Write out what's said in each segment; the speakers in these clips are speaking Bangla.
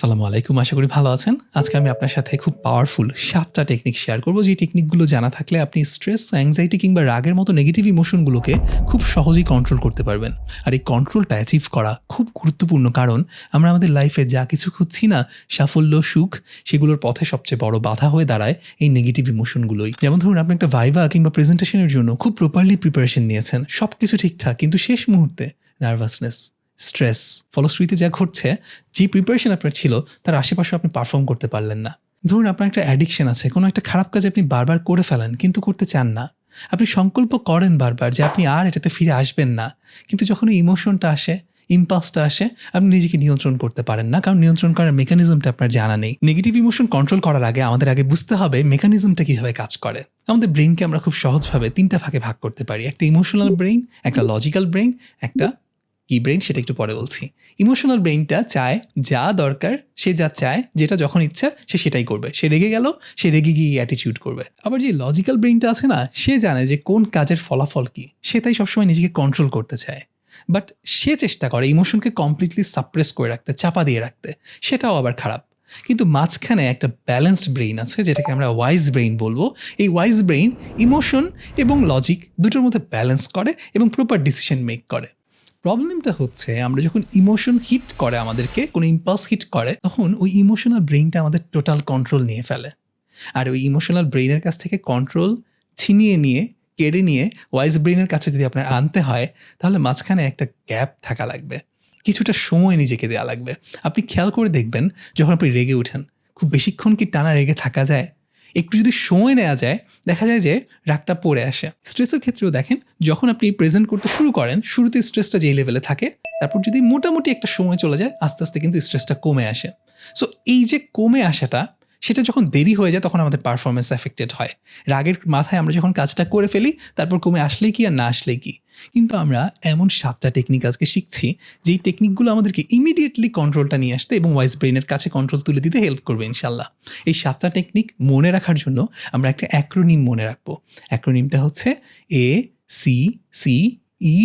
সালামু আলাইকুম, আশা করি ভালো আছেন। আজকে আমি আপনার সাথে খুব পাওয়ারফুল সাতটা টেকনিক শেয়ার করব। যে টেকনিকগুলো জানা থাকলে আপনি স্ট্রেস অ্যাংজাইটি কিংবা রাগের মতো নেগেটিভ ইমোশনগুলোকে খুব সহজেই কন্ট্রোল করতে পারবেন। আর এই কন্ট্রোলটা অ্যাচিভ করা খুব গুরুত্বপূর্ণ কারণ, আমরা আমাদের লাইফে যা কিছু খুঁজছি না, সাফল্য, সুখ, সেগুলোর পথে সবচেয়ে বড় বাধা হয়ে দাঁড়ায় এই নেগেটিভ ইমোশনগুলোই যেমন ধরুন, আপনি একটা ভাইভা কিংবা প্রেজেন্টেশনের জন্য খুব প্রপারলি প্রিপারেশন নিয়েছেন। সব কিছু ঠিকঠাক, কিন্তু শেষ মুহূর্তে নার্ভাসনেস স্ট্রেস ফলশ্রুতিতে যা ঘটছে, যে প্রিপারেশন আপনার ছিল, তার আশেপাশে আপনি পারফর্ম করতে পারলেন না। ধরুন আপনার একটা অ্যাডিকশন আছে, কোনো একটা খারাপ কাজ আপনি বারবার করে ফেলেন, কিন্তু করতে চান না। আপনি সংকল্প করেন বারবার যে আপনি আর এটাতে ফিরে আসবেন না। কিন্তু যখন ইমোশনটা আসে ইম্পাসটা আসে, আপনি নিজেকে নিয়ন্ত্রণ করতে পারেন না, কারণ নিয়ন্ত্রণ করার মেকানিজমটা আপনার জানা নেই। নেগেটিভ ইমোশন কন্ট্রোল করার আগে আমাদের আগে বুঝতে হবে মেকানিজমটা কীভাবে কাজ করে। আমাদের ব্রেনকে আমরা খুব সহজভাবে তিনটা ভাগে ভাগ করতে পারি, একটা ইমোশনাল ব্রেইন একটা লজিক্যাল ব্রেইন একটা কি ব্রেইন সেটা একটু পরে বলছি। ইমোশনাল ব্রেইনটা চায় যা দরকার, সে যা চায়, যেটা যখন ইচ্ছা সে সেটাই করবে। সে রেগে গেল, সে রেগে গিয়ে অ্যাটিচিউড করবে। আবার যে লজিক্যাল ব্রেইনটা আছে না, সে জানে যে কোন কাজের ফলাফল কী। সে তাই সবসময় নিজেকে কন্ট্রোল করতে চায়। বাট সে চেষ্টা করে ইমোশনকে কমপ্লিটলি সাপ্রেস করে রাখতে, চাপা দিয়ে রাখতে। সেটাও আবার খারাপ। কিন্তু মাঝখানে একটা ব্যালেন্সড ব্রেইন আছে, যেটাকে আমরা ওয়াইজ ব্রেইন বলব। এই ওয়াইজ ব্রেইন ইমোশন এবং লজিক দুটোর মধ্যে ব্যালেন্স করে এবং প্রপার ডিসিশন মেক করে। প্রবলেমটা হচ্ছে, আমরা যখন ইমোশন হিট করে আমাদেরকে, কোনো ইম্পালস হিট করে, তখন ওই ইমোশনাল ব্রেইনটা আমাদের টোটাল কন্ট্রোল নিয়ে ফেলে। আর ওই ইমোশনাল ব্রেইনের কাছ থেকে কন্ট্রোল ছিনিয়ে নিয়ে, কেড়ে নিয়ে ওয়াইজ ব্রেইনের কাছে যদি আপনার আনতে হয়, তাহলে মাঝখানে একটা গ্যাপ থাকা লাগবে। কিছুটা সময় নিজেকে দেওয়া লাগবে। আপনি খেয়াল করে দেখবেন, যখন আপনি রেগে ওঠেন খুব বেশিক্ষণ কি টানা রেগে থাকা যায়? একটু যদি সময় নেওয়া যায়, দেখা যায় যে রাগটা পড়ে আসে। স্ট্রেসের ক্ষেত্রেও দেখেন, যখন আপনি প্রেজেন্ট করতে শুরু করেন, শুরুতে স্ট্রেসটা যেই লেভেলে থাকে, তারপর যদি মোটামুটি একটা সময় চলে যায়, আস্তে আস্তে কিন্তু স্ট্রেসটা কমে আসে। সো এই যে কমে আসাটা সেটা যখন দেরি হয়ে যায়, তখন আমাদের পারফরমেন্স এফেক্টেড হয়। রাগের মাথায় আমরা যখন কাজটা করে ফেলি, তারপর কমে আসলেই কি আর না আসলে কি? কিন্তু আমরা এমন সাতটা টেকনিক আজকে শিখছি, যেই টেকনিকগুলো আমাদেরকে ইমিডিয়েটলি কন্ট্রোলটা নিয়ে আসতে এবং ওয়াইস ব্রেনের কাছে কন্ট্রোল তুলে দিতে হেল্প করবে ইনশাল্লাহ এই সাতটা টেকনিক মনে রাখার জন্য আমরা একটা অ্যাক্রোনিম মনে রাখব। অ্যাক্রোনিমটা হচ্ছে A C C E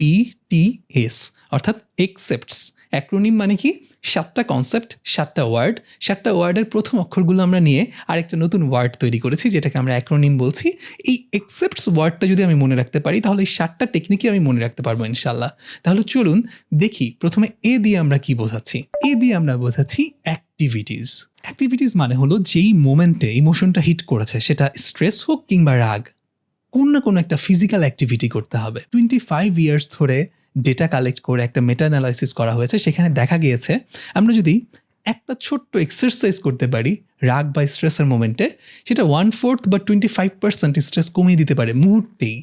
P T S অর্থাৎ একসেপ্টস অ্যাক্রোনিম মানে কি? সাতটা কনসেপ্ট সাতটা ওয়ার্ড সাতটা ওয়ার্ডের প্রথম অক্ষরগুলো আমরা নিয়ে আরেকটা নতুন ওয়ার্ড তৈরি করেছি, যেটাকে আমরা অ্যাক্রোনিম বলছি। এই এক্সেপ্টস ওয়ার্ডটা যদি আমি মনে রাখতে পারি, তাহলে এই সাতটা টেকনিকই আমি মনে রাখতে পারব ইনশাল্লাহ তাহলে চলুন দেখি, প্রথমে এ দিয়ে আমরা কি বোঝাচ্ছি? এ দিয়ে আমরা বোঝাচ্ছি অ্যাক্টিভিটিস অ্যাক্টিভিটিস মানে হলো যেই মোমেন্টে ইমোশনটা হিট করেছে, সেটা স্ট্রেস হোক কিংবা রাগ, কোন না কোনো একটা ফিজিক্যাল অ্যাক্টিভিটি করতে হবে। টোয়েন্টি ফাইভ ইয়ার্স ধরে ডেটা কালেক্ট করে একটা মেটা অ্যানালাইসিস করা হয়েছে, সেখানে দেখা গিয়েছে আমরা যদি একটা ছোট্ট এক্সারসাইজ করতে পারি, রাগ বা স্ট্রেসের মোমেন্টে সেটা ওয়ান ফোর্থ বা টোয়েন্টি ফাইভ পার্সেন্ট স্ট্রেস কমিয়ে দিতে পারে মুহূর্তেই।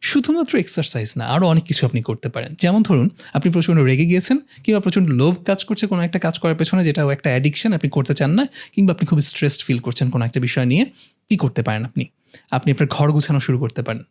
শুধুমাত্র এক্সারসাইজ না আরও অনেক কিছু আপনি করতে পারেন। যেমন ধরুন, আপনি প্রচণ্ড রেগে গিয়েছেন, কিংবা প্রচণ্ড লোভ কাজ করছে কোনো একটা কাজ করার পেছনে যেটাও একটা অ্যাডিকশন আপনি করতে চান না, কিংবা আপনি খুব স্ট্রেসড ফিল করছেন কোনো একটা বিষয় নিয়ে, কী করতে পারেন আপনি? আপনি আপনার ঘর গুছানো শুরু করতে পারেন।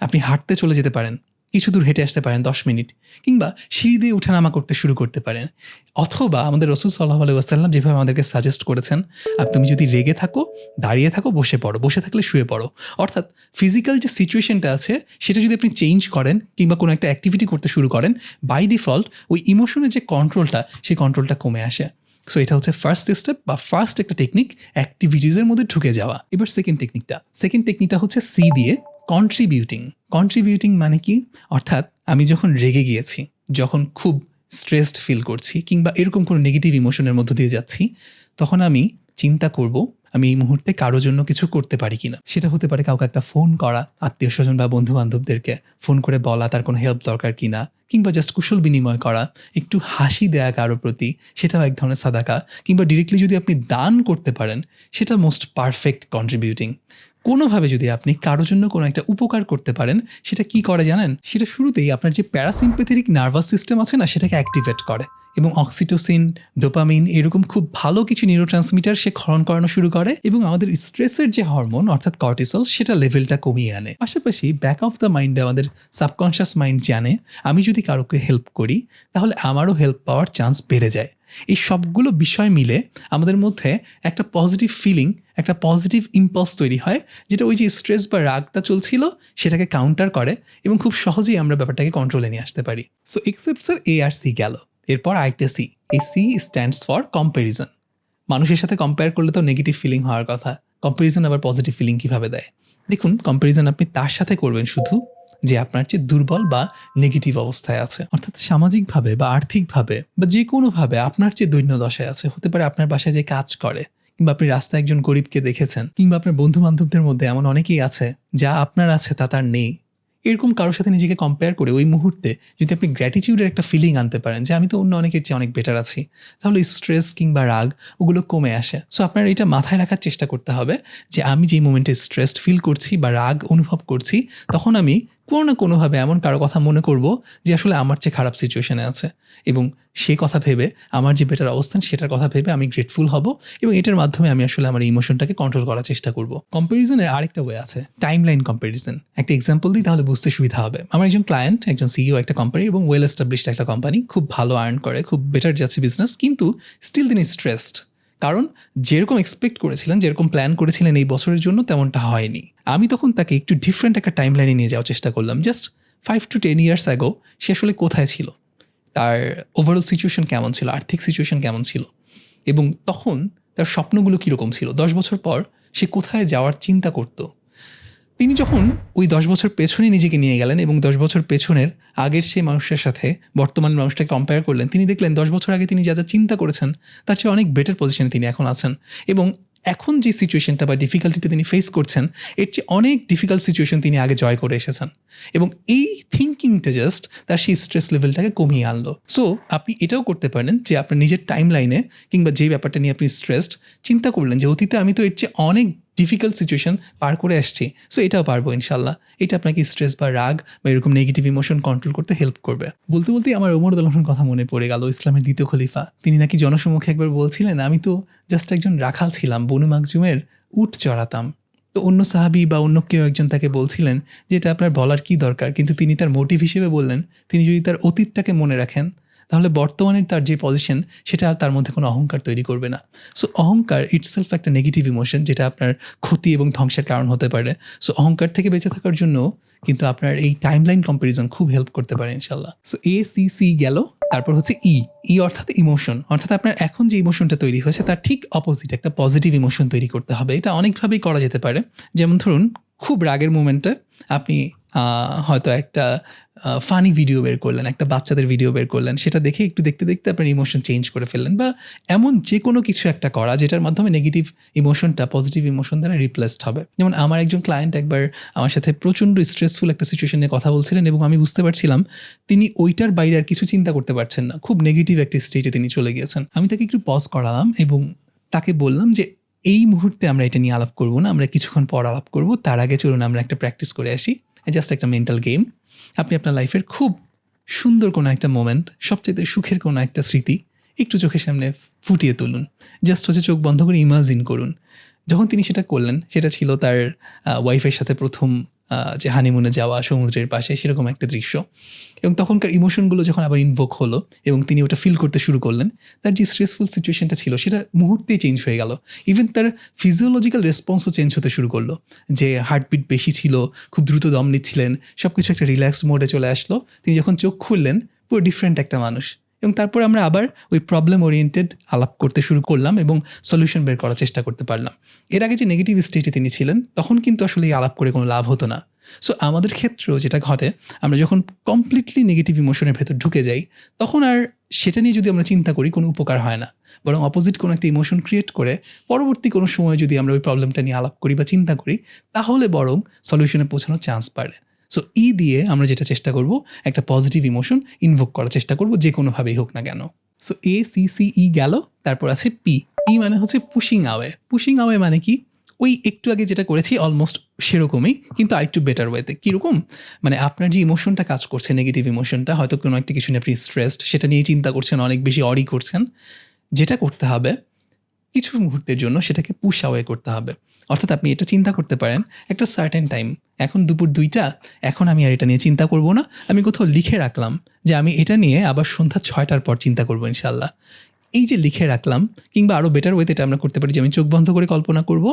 আপনি হাঁটতে চলে যেতে পারেন। কিছু দূর হেঁটে আসতে পারেন, দশ মিনিট। কিংবা সিঁড়ি দিয়ে উঠানামা করতে শুরু করতে পারেন। অথবা আমাদের রসুল সাল্লাহ আলু আসাল্লাম যেভাবে আমাদেরকে সাজেস্ট করেছেন আর তুমি যদি রেগে থাকো, দাঁড়িয়ে থাকো, বসে পড়ো। বসে থাকলে শুয়ে পড়ো। অর্থাৎ ফিজিক্যাল যে সিচুয়েশনটা আছে, সেটা যদি আপনি চেঞ্জ করেন কিংবা কোনো একটা অ্যাক্টিভিটি করতে শুরু করেন বাই ডিফল্ট ওই ইমোশনের যে কন্ট্রোলটা সেই কন্ট্রোলটা কমে আসে। সো এটা হচ্ছে ফার্স্ট স্টেপ বা ফার্স্ট একটা টেকনিক অ্যাক্টিভিটিজের মধ্যে ঢুকে যাওয়া। এবার সেকেন্ড টেকনিকটা সেকেন্ড টেকনিকটা হচ্ছে সি দিয়ে কন্ট্রিবিউটিং কন্ট্রিবিউটিং মানে কি? অর্থাৎ আমি যখন রেগে গিয়েছি, যখন খুব স্ট্রেসড ফিল করছি কিংবা এরকম কোনো নেগেটিভ ইমোশনের মধ্য দিয়ে যাচ্ছি, তখন আমি চিন্তা করব আমি এই মুহূর্তে কারও জন্য কিছু করতে পারি কিনা। সেটা হতে পারে কাউকে একটা ফোন করা, আত্মীয় স্বজন বা বন্ধু বান্ধবদেরকে ফোন করে বলা, তার কোনো হেল্প দরকার কিনা, কিংবা জাস্ট কুশল বিনিময় করা, একটু হাসি দেয়া কারোর প্রতি, সেটাও এক ধরনের সাদাকা, কিংবা ডিরেক্টলি যদি আপনি দান করতে পারেন, সেটা মোস্ট পারফেক্ট কন্ট্রিবিউটিং কোনোভাবে যদি আপনি কারোর জন্য কোনো একটা উপকার করতে পারেন, সেটা কি করে জানেন? সেটা শুরুতেই আপনার যে প্যারাসিম্পেথেটিক নার্ভাস সিস্টেম আছে না, সেটাকে অ্যাক্টিভেট করে। এবং অক্সিটোসিন ডোপামিন এরকম খুব ভালো কিছু নিউরো ট্রান্সমিটার সে ক্ষরণ করানো শুরু করে এবং আমাদের স্ট্রেসের যে হরমোন, অর্থাৎ কর্টিসল সেটা লেভেলটা কমিয়ে আনে। পাশাপাশি ব্যাক অফ দ্য মাইন্ডে আমাদের সাবকনশিয়াস মাইন্ড জানে, আমি যদি কারোকে হেল্প করি, তাহলে আমারও হেল্প পাওয়ার চান্স বেড়ে যায়। এই সবগুলো বিষয় মিলে আমাদের মধ্যে একটা পজিটিভ ফিলিং একটা পজিটিভ ইম্পালস তৈরি হয়, যেটা ওই যে স্ট্রেস বা রাগটা চলছিল, সেটাকে কাউন্টার করে এবং খুব সহজেই আমরা ব্যাপারটাকে কন্ট্রোলে নিয়ে আসতে পারি। সো এক্সেপ্টসের এ আর সি গেল। এরপর আরেকটা সি এই সি স্ট্যান্ডস ফর কম্প্যারিজন মানুষের সাথে কম্পেয়ার করলে তো নেগেটিভ ফিলিং হওয়ার কথা। কম্প্যারিজন আবার পজিটিভ ফিলিং কীভাবে দেয়? দেখুন কম্প্যারিজন আপনি তার সাথে করবেন শুধু যে আপনার চেয়ে দুর্বল বা নেগেটিভ অবস্থায় আছে। অর্থাৎ সামাজিকভাবে বা আর্থিকভাবে বা যে কোনোভাবে আপনার চেয়ে দৈন্য দশায় আছে। হতে পারে আপনার বাসায় যে কাজ করে, কিংবা আপনি রাস্তায় একজন গরিবকে দেখেছেন, কিংবা আপনার বন্ধু বান্ধবদের মধ্যে এমন অনেকেই আছে, যা আপনার আছে তা তার নেই। এরকম কারোর সাথে নিজেকে কম্পেয়ার করে ওই মুহূর্তে যদি আপনি গ্র্যাটিটিউডের একটা ফিলিং আনতে পারেন যে আমি তো অন্য অনেকের চেয়ে অনেক বেটার আছি, তাহলে স্ট্রেস কিংবা রাগ ওগুলো কমে আসে। সো আপনার এটা মাথায় রাখার চেষ্টা করতে হবে যে আমি যেই মোমেন্টে স্ট্রেসড ফিল করছি বা রাগ অনুভব করছি, তখন আমি কোনো না কোনোভাবে এমন কারও কথা মনে করব যে আসলে আমার চেয়ে খারাপ সিচুয়েশানে আছে। এবং সে কথা ভেবে, আমার যে বেটার অবস্থান, সেটার কথা ভেবে আমি গ্রেটফুল হব এবং এটার মাধ্যমে আমি আসলে আমার ইমোশনটাকে কন্ট্রোল করার চেষ্টা করব। কম্প্যারিজনের আরেকটা ওয়ে আছে টাইম লাইন কম্প্যারিজন একটা এক্সাম্পল দিই, তাহলে বুঝতে সুবিধা হবে। আমার একজন ক্লায়েন্ট একজন সিইও একটা কোম্পানি এবং ওয়েল এস্টাবলিশড একটা কোম্পানি খুব ভালো আর্ন করে, খুব বেটার যাচ্ছে বিজনেস কিন্তু স্টিল তিনি স্ট্রেসড কারণ যেরকম এক্সপেক্ট করেছিলেন, যেরকম প্ল্যান করেছিলেন এই বছরের জন্য তেমনটা হয়নি। আমি তখন তাকে একটু ডিফারেন্ট একটা টাইম লাইনে নিয়ে যাওয়ার চেষ্টা করলাম। Just five to ten years ago সে আসলে কোথায় ছিল? তার ওভারঅল সিচুয়েশন কেমন ছিল? আর্থিক সিচুয়েশন কেমন ছিল? এবং তখন তার স্বপ্নগুলো কীরকম ছিল? দশ বছর পর সে কোথায় যাওয়ার চিন্তা করতো? তিনি যখন ওই দশ বছর পেছনে নিজেকে নিয়ে গেলেন এবং দশ বছর পেছনের আগের সেই মানুষের সাথে, বর্তমান মানুষটাকে কম্পেয়ার করলেন, তিনি দেখলেন দশ বছর আগে তিনি যা যা চিন্তা করেছেন, তার চেয়ে অনেক বেটার পজিশনে তিনি এখন আছেন। এবং এখন যে সিচুয়েশনটা বা ডিফিকাল্টিটা তিনি ফেস করছেন, এর চেয়ে অনেক ডিফিকাল্ট সিচুয়েশন তিনি আগে জয় করে এসেছেন। এবং এই থিঙ্কিংটা জাস্ট তার সেই স্ট্রেস লেভেলটাকে কমিয়ে আনলো। সো আপনি এটাও করতে পারেন যে আপনার নিজের টাইম লাইনে কিংবা যে ব্যাপারটা নিয়ে আপনি স্ট্রেসড চিন্তা করলেন যে অতীতে আমি তো এর চেয়ে অনেক ডিফিকাল্ট সিচুয়েশন পার করে আসছি। সো এটাও পারব ইনশাল্লাহ। এটা আপনাকে স্ট্রেস বা রাগ বা এরকম নেগেটিভ ইমোশন কন্ট্রোল করতে হেল্প করবে। বলতে বলতে আমার ওমর দলহন কথা মনে পড়ে গেল, ইসলামের দ্বিতীয় খলিফা। তিনি নাকি জনসমুখে একবার বলছিলেন, আমি তো জাস্ট একজন রাখাল ছিলাম, বনু মাকজুমের উট চড়াতাম। তো অন্য সাহাবি বা অন্য কেউ একজন তাকে বলছিলেন যে, এটা আপনার বলার কি দরকার? কিন্তু তিনি তার মোটিভ হিসেবে বললেন, তিনি যদি তার অতীতটাকে মনে রাখেন তাহলে বর্তমানে তার যে পজিশন সেটা তার মধ্যে কোনো অহংকার তৈরি করবে না। সো অহংকার ইটসেলফ একটা নেগেটিভ ইমোশন যেটা আপনার ক্ষতি এবং ধ্বংসের কারণ হতে পারে। সো অহংকার থেকে বেঁচে থাকার জন্য কিন্তু আপনার এই টাইম লাইন কম্পারিজন খুব হেল্প করতে পারে ইনশাল্লাহ সো এ সি সি গেল, তারপর হচ্ছে ই ই অর্থাৎ ইমোশন অর্থাৎ আপনার এখন যে ইমোশনটা তৈরি হয়েছে, তার ঠিক অপোজিট একটা পজিটিভ ইমোশন তৈরি করতে হবে। এটা অনেকভাবেই করা যেতে পারে। যেমন ধরুন, খুব রাগের মুমেন্টে আপনি হয়তো একটা ফানি ভিডিও বের করলেন, একটা বাচ্চাদের ভিডিও বের করলেন, সেটা দেখে একটু দেখতে দেখতে আপনার ইমোশন চেঞ্জ করে ফেললেন বা এমন যে কোনো কিছু একটা করা যেটার মাধ্যমে নেগেটিভ ইমোশনটা পজিটিভ ইমোশন দ্বারা রিপ্লেসড হবে। যেমন আমার একজন ক্লায়েন্ট একবার আমার সাথে প্রচণ্ড স্ট্রেসফুল একটা সিচুয়েশন নিয়ে কথা বলছিলেন এবং আমি বুঝতে পারছিলাম তিনি ওইটার বাইরে আর কিছু চিন্তা করতে পারছেন না। খুব নেগেটিভ একটা স্টেটে তিনি চলে গিয়েছেন। আমি তাকে একটু পজ করালাম এবং তাকে বললাম যে, এই মুহূর্তে আমরা এটা নিয়ে আলাপ করব না, আমরা কিছুক্ষণ পর আলাপ করব, তার আগে চলুন আমরা একটা প্র্যাকটিস করে আসি। জাস্ট একটা মেন্টাল গেম আপনি আপনার লাইফের খুব সুন্দর কোনো একটা মোমেন্ট সবচেয়ে সুখের কোনো একটা স্মৃতি একটু চোখের সামনে ফুটিয়ে তুলুন। জাস্ট হচ্ছে চোখ বন্ধ করে ইমাজিন করুন। যখন তিনি সেটা করলেন, সেটা ছিল তার ওয়াইফের সাথে প্রথম যে হানিমুনে যাওয়া, সমুদ্রের পাশে, সেরকম একটা দৃশ্য। এবং তখনকার ইমোশনগুলো যখন আবার ইনভোক হলো এবং তিনি ওটা ফিল করতে শুরু করলেন, তার যে স্ট্রেসফুল সিচুয়েশনটা ছিল, সেটা মুহূর্তেই চেঞ্জ হয়ে গেল। ইভেন তার ফিজিওলজিক্যাল রেসপন্সও চেঞ্জ হতে শুরু করল। যে হার্টবিট বেশি ছিল, খুব দ্রুত দম নিচ্ছিলেন সব কিছু একটা রিল্যাক্স মোডে চলে আসলো। তিনি যখন চোখ খুললেন, পুরো ডিফারেন্ট একটা মানুষ। এবং তারপর আমরা আবার ওই প্রবলেম ওরিয়েন্টেড আলাপ করতে শুরু করলাম এবং সলিউশন বের করার চেষ্টা করতে পারলাম। এর আগে যে নেগেটিভ স্টেটে তিনি ছিলেন, তখন কিন্তু আসলে এই আলাপ করে কোনো লাভ হতো না। সো আমাদের ক্ষেত্রেও যেটা ঘটে, আমরা যখন কমপ্লিটলি নেগেটিভ ইমোশনের ভেতর ঢুকে যাই, তখন আর সেটা নিয়ে যদি আমরা চিন্তা করি, কোনো উপকার হয় না। বরং অপোজিট কোনো একটা ইমোশন ক্রিয়েট করে, পরবর্তী কোনো সময় যদি আমরা ওই প্রবলেমটা নিয়ে আলাপ করি বা চিন্তা করি, তাহলে বরং সলিউশনে পৌঁছানোর চান্স বাড়ে। সো ই দিয়ে আমরা যেটা চেষ্টা করব, একটা পজিটিভ ইমোশন ইনভোক করার চেষ্টা করব, যে কোনোভাবেই হোক না কেন। So A C C E গেল, তারপর আছে পি ই মানে হচ্ছে পুশিং আওয়ে পুশিং আওয়ে মানে কি? ওই একটু আগে যেটা করেছি অলমোস্ট সেরকমই, কিন্তু আরেকটু বেটার ওয়েতে কীরকম? মানে আপনার যে ইমোশনটা কাজ করছে নেগেটিভ ইমোশনটা হয়তো কোনো একটা কিছু নিয়ে আপনি স্ট্রেসড সেটা নিয়ে চিন্তা করছেন, অনেক বেশি অরি করছেন। যেটা করতে হবে, কিছু মুহূর্তের জন্য সেটাকে পুশ আওয়ে করতে হবে। অর্থাৎ আপনি এটা চিন্তা করতে পারেন, একটা সার্টেন টাইম এখন দুপুর দুইটা, এখন আমি আর এটা নিয়ে চিন্তা করব না, আমি কোথাও লিখে রাখলাম যে আমি এটা নিয়ে আবার সন্ধ্যা ছয়টার পর চিন্তা করব ইনশাল্লাহ এই যে লিখে রাখলাম, কিংবা আরও বেটার ওয়েতে এটা আমরা করতে পারি যে আমি চোখ বন্ধ করে কল্পনা করব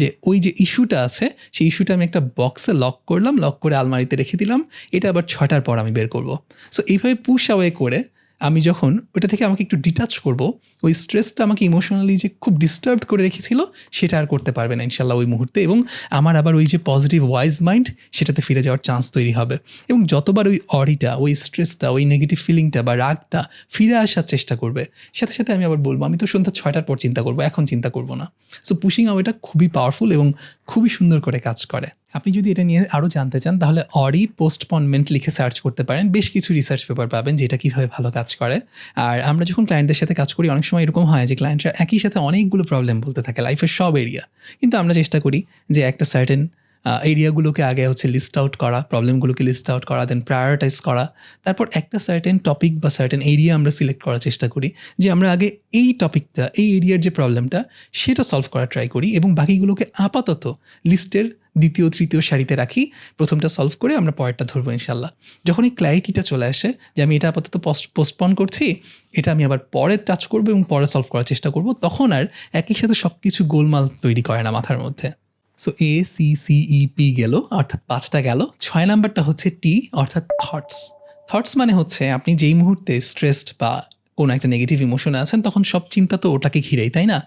যে ওই যে ইস্যুটা আছে, সেই ইস্যুটা আমি একটা বক্সে লক করলাম লক করে আলমারিতে রেখে দিলাম, এটা আবার ছয়টার পর আমি বের করব। সো এইভাবে পুশ আওয়ে করে আমি যখন ওটা থেকে আমাকে একটু ডিটাচ করব, ওই স্ট্রেসটা আমাকে ইমোশনালি যে খুব ডিস্টার্ব করে রেখেছিল, সেটা আর করতে পারবে না ইনশাল্লাহ ওই মুহূর্তে এবং আমার আবার ওই যে পজিটিভ ওয়াইজ মাইন্ড সেটাতে ফিরে যাওয়ার চান্স তৈরি হবে। এবং যতবার ওই অডিটা ওই স্ট্রেসটা ওই নেগেটিভ ফিলিংটা বা রাগটা ফিরে আসার চেষ্টা করবে, সাথে সাথে আমি আবার বলব, আমি তো সন্ধ্যা ছয়টার পর চিন্তা করব, এখন চিন্তা করব না। সো পুশিং আওয়েটা খুবই পাওয়ারফুল এবং খুবই সুন্দর করে কাজ করে। আপনি যদি এটা নিয়ে আরও জানতে চান, তাহলে অরি পোস্টপনমেন্ট লিখে সার্চ করতে পারেন। বেশ কিছু রিসার্চ পেপার পাবেন, যেটা কীভাবে ভালো কাজ করে। আর আমরা যখন ক্লায়েন্টদের সাথে কাজ করি, অনেক সময় এরকম হয় যে ক্লায়েন্টরা একই সাথে অনেকগুলো প্রবলেম বলতে থাকে লাইফের সব এরিয়া কিন্তু আমরা চেষ্টা করি যে একটা সার্টেন এরিয়াগুলোকে আগে হচ্ছে লিস্ট আউট করা প্রবলেমগুলোকে লিস্ট আউট করা দেন প্রায়োরিটাইজ করা। তারপর একটা সার্টেন টপিক বা সার্টেন এরিয়া আমরা সিলেক্ট করার চেষ্টা করি যে আমরা আগে এই টপিকটা এই এরিয়ার যে প্রবলেমটা সেটা সলভ করার ট্রাই করি এবং বাকিগুলোকে আপাতত লিস্টের দ্বিতীয়, তৃতীয় সারিতে রাখি। প্রথমটা সলভ করে আমরা পরেরটা ধরবো ইনশাল্লাহ যখন এই ক্ল্যারিটিটা চলে আসে যে আমি এটা আপাতত পোস্টপন করছি, এটা আমি আবার পরে টাচ করব এবং পরে সলভ করার চেষ্টা করব, তখন আর একই সাথে সব কিছু গোলমাল তৈরি করে না মাথার মধ্যে। So A C C E P গেল, অর্থাৎ পাঁচটা গেল। ছয় নাম্বারটা হচ্ছে টি অর্থাৎ থটস থটস মানে হচ্ছে আপনি যেই মুহূর্তে স্ট্রেসড বা কোনো একটা নেগেটিভ ইমোশনে আছেন, তখন সব চিন্তা তো ওটাকে ঘিরেই, তাই না?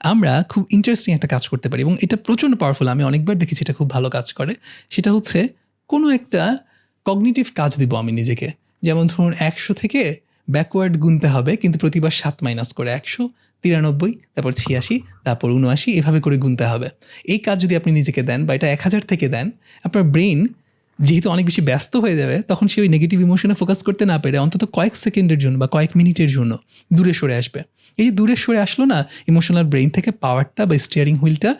আমরা খুব ইন্টারেস্টিং একটা কাজ করতে পারি এবং এটা প্রচণ্ড পাওয়ারফুল আমি অনেকবার দেখেছি এটা খুব ভালো কাজ করে। সেটা হচ্ছে কোনো একটা কগনিটিভ কাজ দিব আমি নিজেকে। যেমন ধরুন একশো থেকে ব্যাকওয়ার্ড গুনতে হবে, কিন্তু প্রতিবার সাত মাইনাস করে একশো, তিরানব্বই, তারপর ছিয়াশি, তারপর উনআশি, এভাবে করে গুনতে হবে। এই কাজ যদি আপনি নিজেকে দেন বা এটা এক হাজার থেকে দেন, আপনার ব্রেন যেহেতু অনেক বেশি ব্যস্ত হয়ে যাবে, তখন সে ওই নেগেটিভ ইমোশনে ফোকাস করতে না পেরে অন্তত কয়েক সেকেন্ডের জন্য বা কয়েক মিনিটের জন্য দূরে সরে আসবে। এই যে দূরে সরে আসলো না ইমোশনাল ব্রেন থেকে পাওয়ারটা বা স্টিয়ারিং হুইলটা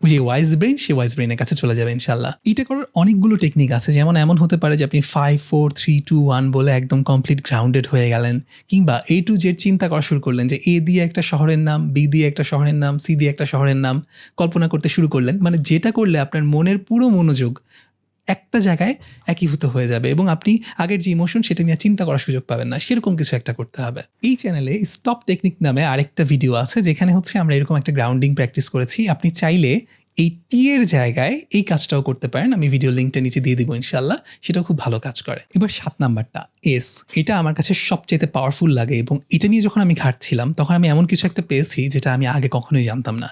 যে ওয়াইজ ব্রেন সেই ওয়াইজ ব্রেনের কাছে চলে যাবে ইনশাল্লাহ এটা করার অনেকগুলো টেকনিক আছে, যেমন এমন হতে পারে যে আপনি five four three two one বলে একদম কমপ্লিট গ্রাউন্ডেড হয়ে গেলেন, কিংবা এ টু জেড চিন্তা করা শুরু করলেন যে এ দিয়ে একটা শহরের নাম বি দিয়ে একটা শহরের নাম সি দিয়ে একটা শহরের নাম কল্পনা করতে শুরু করলেন। মানে যেটা করলে আপনার মনের পুরো মনোযোগ একটা জায়গায় একীভূত হয়ে যাবে এবং আপনি আগের যে ইমোশন সেটা নিয়ে চিন্তা করার সুযোগ পাবেন না। সেরকম কিছু একটা করতে হবে। এই চ্যানেলে স্টপ টেকনিক নামে আরেকটা ভিডিও আছে, যেখানে হচ্ছে আমরা এরকম একটা গ্রাউন্ডিং প্র্যাকটিস করেছি। আপনি চাইলে এই টি এর জায়গায় এই কাজটাও করতে পারেন। আমি ভিডিও লিঙ্কটা নিচে দিয়ে দিব ইনশাল্লাহ সেটাও খুব ভালো কাজ করে। এবার সাত নাম্বারটা এস এটা আমার কাছে সবচেয়ে পাওয়ারফুল লাগে এবং এটা নিয়ে যখন আমি ঘাটছিলাম, তখন আমি এমন কিছু একটা পেয়েছি যেটা আমি আগে কখনোই জানতাম না।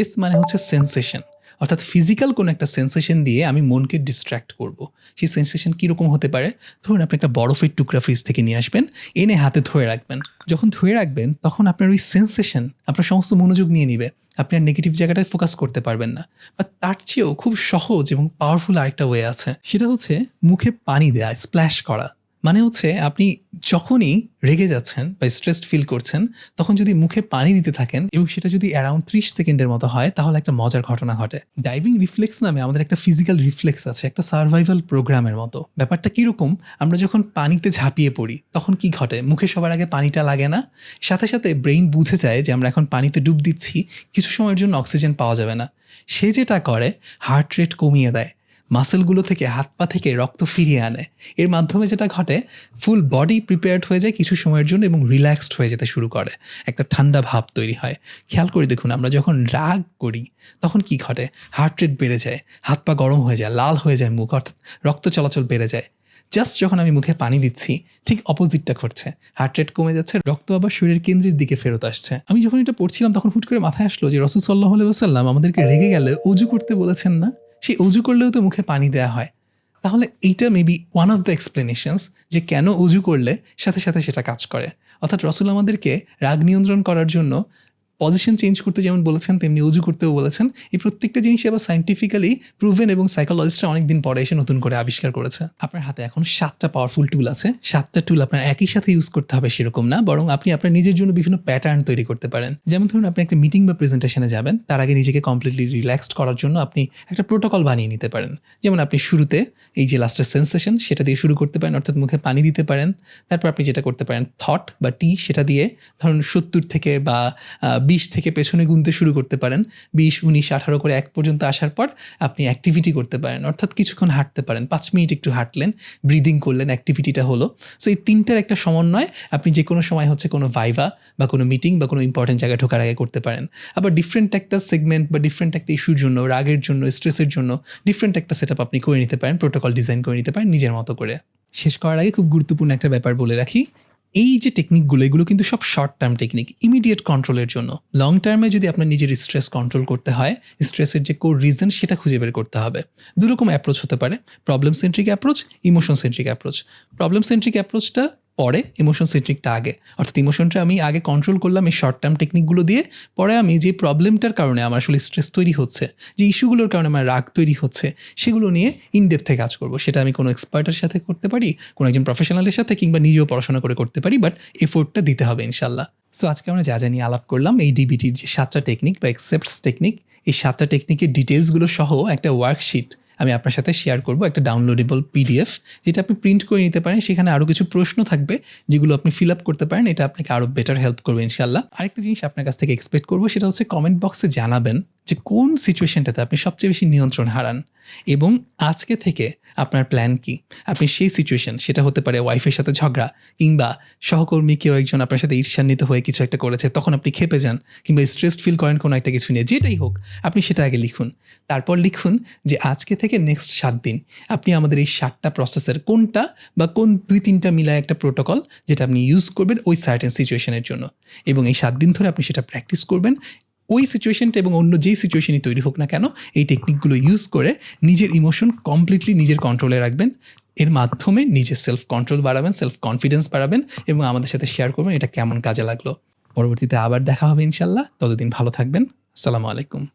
এস মানে হচ্ছে সেন্সেশন অর্থাৎ ফিজিক্যাল কোনো একটা সেন্সেশন দিয়ে আমি মনকে ডিস্ট্র্যাক্ট করব। সেই সেন্সেশন কীরকম হতে পারে? ধরুন আপনি একটা বরফের টুকরা ফ্রিজ থেকে নিয়ে আসবেন, এনে হাতে ধরে রাখবেন। যখন ধরে রাখবেন, তখন আপনার ওই সেন্সেশন আপনার সমস্ত মনোযোগ নিয়ে নিবে। আপনি আর নেগেটিভ জায়গাটায় ফোকাস করতে পারবেন না। বা তার চেয়েও খুব সহজ এবং পাওয়ারফুল আরেকটা ওয়ে আছে। সেটা হচ্ছে মুখে পানি দেয়া স্প্ল্যাশ করা। মানে হচ্ছে আপনি যখনই রেগে যাচ্ছেন বা স্ট্রেসড ফিল করছেন, তখন যদি মুখে পানি দিতে থাকেন এবং সেটা যদি অ্যারাউন্ড ত্রিশ সেকেন্ডের মতো হয়, তাহলে একটা মজার ঘটনা ঘটে। ডাইভিং রিফ্লেক্স নামে আমাদের একটা ফিজিক্যাল রিফ্লেক্স আছে, একটা সার্ভাইভাল প্রোগ্রামের মতো। ব্যাপারটা কীরকম? আমরা যখন পানিতে ঝাঁপিয়ে পড়ি, তখন কি ঘটে? মুখে সবার আগে পানিটা লাগে না? সাথে সাথে ব্রেইন বুঝে যায় যে আমরা এখন পানিতে ডুব দিচ্ছি, কিছু সময়ের জন্য অক্সিজেন পাওয়া যাবে না। সে যেটা করে হার্ট রেট কমিয়ে দেয়। মাসেলগুলো থেকে হাত পা থেকে রক্ত ফিরিয়ে আনে। এর মাধ্যমে যেটা ঘটে, ফুল বডি প্রিপেয়ার্ড হয়ে যায় কিছু সময়ের জন্য এবং রিল্যাক্সড হয়ে যেতে শুরু করে। একটা ঠান্ডা ভাব তৈরি হয়। খেয়াল করে দেখুন, আমরা যখন রাগ করি, তখন কি ঘটে? হার্ট রেট বেড়ে যায়, হাত পা গরম হয়ে যায়, লাল হয়ে যায় মুখ, অর্থাৎ রক্ত চলাচল বেড়ে যায়। জাস্ট যখন আমি মুখে পানি দিচ্ছি, ঠিক অপোজিটটা ঘটছে। হার্ট রেট কমে যাচ্ছে, রক্ত আবার শরীরের কেন্দ্রের দিকে ফেরত আসছে। আমি যখন এটা পড়ছিলাম, তখন হুট করে মাথায় আসলো যে রসুল সাল্লাহ আলাইসাল্লাম আমাদেরকে রেগে গেলে উজু করতে বলেছেন না? সেই উজু করলেও তো মুখে পানি দেওয়া হয়। তাহলে এইটা maybe one of the explanations যে কেন উজু করলে সাথে সাথে সেটা কাজ করে। অর্থাৎ রসুল আমাদেরকে রাগ নিয়ন্ত্রণ করার জন্য পজিশন চেঞ্জ করতে যেমন বলেছেন, তেমনি উজু করতেও বলেছেন। এই প্রত্যেকটা জিনিস আবার সাইন্টিফিক্যালি প্রুভেন এবং সাইকোলজিস্টরা অনেকদিন পরে এসে নতুন করে আবিষ্কার করেছে। আপনার হাতে এখন সাতটা পাওয়ারফুল টুল আছে। সাতটা টুল আপনার একই সাথে ইউজ করতে হবে সেরকম না, বরং আপনি আপনার নিজের জন্য বিভিন্ন প্যাটার্ন তৈরি করতে পারেন। যেমন ধরুন, আপনি একটা মিটিং বা প্রেজেন্টেশনে যাবেন, তার আগে নিজেকে কমপ্লিটলি রিল্যাক্সড করার জন্য আপনি একটা প্রোটোকল বানিয়ে নিতে পারেন। যেমন আপনি শুরুতে এই যে লাস্টের সেন্সেশন সেটা দিয়ে শুরু করতে পারেন, অর্থাৎ মুখে পানি দিতে পারেন। তারপর আপনি যেটা করতে পারেন থট বা টি সেটা দিয়ে ধরুন সত্তর থেকে বা বিশ থেকে পেছনে গুনতে শুরু করতে পারেন। বিশ, উনিশ, আঠারো করে এক পর্যন্ত আসার পর আপনি অ্যাক্টিভিটি করতে পারেন। অর্থাৎ কিছুক্ষণ হাঁটতে পারেন। পাঁচ মিনিট একটু হাঁটলেন ব্রিদিং করলেন অ্যাক্টিভিটিটা হলো। সো এই তিনটার একটা সমন্বয় আপনি যে কোনো সময় হচ্ছে কোনো ভাইভা বা কোনো মিটিং বা কোনো ইম্পর্টেন্ট জায়গায় ঢোকার আগে করতে পারেন। আবার ডিফারেন্ট একটা সেগমেন্ট বা ডিফারেন্ট একটা ইস্যুর জন্য, রাগের জন্য স্ট্রেসের জন্য ডিফারেন্ট একটা সেট আপনি করে নিতে পারেন প্রোটোকল ডিজাইন করে নিতে পারেন নিজের মতো করে। শেষ করার আগে খুব গুরুত্বপূর্ণ একটা ব্যাপার বলে রাখি। এই যে টেকনিকগুলো এগুলো কিন্তু সব শর্ট টার্ম টেকনিক ইমিডিয়েট কন্ট্রোলের জন্য। লং টার্মে যদি আপনার নিজের স্ট্রেস কন্ট্রোল করতে হয় স্ট্রেসের যে কোর রিজন সেটা খুঁজে বের করতে হবে। দুরকম অ্যাপ্রোচ হতে পারে। Problem centric approach emotion centric approach problem centric অ্যাপ্রোচটা পরে ইমোশন সেন্ট্রিকটা আগে। অর্থাৎ ইমোশনটা আমি আগে কন্ট্রোল করলাম এই শর্ট টার্ম টেকনিকগুলো দিয়ে, পরে আমি যে প্রবলেমটার কারণে আমার আসলে স্ট্রেস তৈরি হচ্ছে, যে ইস্যুগুলোর কারণে আমার রাগ তৈরি হচ্ছে, সেগুলো নিয়ে ইনডেপথে কাজ করব। সেটা আমি কোনো এক্সপার্টের সাথে করতে পারি, কোনো একজন প্রফেশনালের সাথে, কিংবা নিজেও পড়াশোনা করে করতে পারি বাট এফোর্টটা দিতে হবে ইনশাল্লাহ সো আজকে আমরা যা যা নিয়ে আলাপ করলাম, এই ডিবিটির যে সাতটা টেকনিক বা এক্সেপ্টস টেকনিক এই সাতটা টেকনিকের ডিটেলসগুলো সহ একটা ওয়ার্কশিট আমি আপনার সাথে শেয়ার করব একটা ডাউনলোডেবল পিডিএফ যেটা আপনি প্রিন্ট করে নিতে পারেন। সেখানে আরও কিছু প্রশ্ন থাকবে, যেগুলো আপনি ফিল আপ করতে পারেন। এটা আপনাকে আরও বেটার হেল্প করবে ইনশাল্লাহ আরেকটা জিনিস আপনার কাছ থেকে এক্সপেক্ট করব, সেটা হচ্ছে কমেন্ট বক্সে জানাবেন যে কোন সিচুয়েশনটাতে আপনি সবচেয়ে বেশি নিয়ন্ত্রণ হারান এবং আজকে থেকে আপনার প্ল্যান কি? আপনি সেই সিচুয়েশন সেটা হতে পারে ওয়াইফের সাথে ঝগড়া কিংবা সহকর্মী কেউ একজন আপনার সাথে ঈর্ষান্বিত হয়ে কিছু একটা করেছে, তখন আপনি খেপে যান কিংবা স্ট্রেসড ফিল করেন কোনো একটা কিছু নিয়ে। যেটাই হোক, আপনি সেটা আগে লিখুন। তারপর লিখুন যে আজকে থেকে নেক্সট সাত দিন আপনি আমাদের এই সাতটা প্রসেসের কোনটা বা কোন দুই তিনটা মিলায় একটা প্রোটোকল যেটা আপনি ইউজ করবেন ওই সার্টেন সিচুয়েশনের জন্য। এবং এই সাত দিন ধরে আপনি সেটা প্র্যাকটিস করবেন। ওই সিচুয়েশনটা এবং অন্য যেই সিচুয়েশনই তৈরি হোক না কেন, এই টেকনিকগুলো ইউজ করে নিজের ইমোশন কমপ্লিটলি নিজের কন্ট্রোলে রাখবেন। এর মাধ্যমে নিজের সেলফ কন্ট্রোল বাড়াবেন সেলফ কনফিডেন্স বাড়াবেন এবং আমাদের সাথে শেয়ার করবেন এটা কেমন কাজে লাগল। পরবর্তীতে আবার দেখা হবে ইনশাল্লাহ। ততদিন ভালো থাকবেন। আসসালামু আলাইকুম।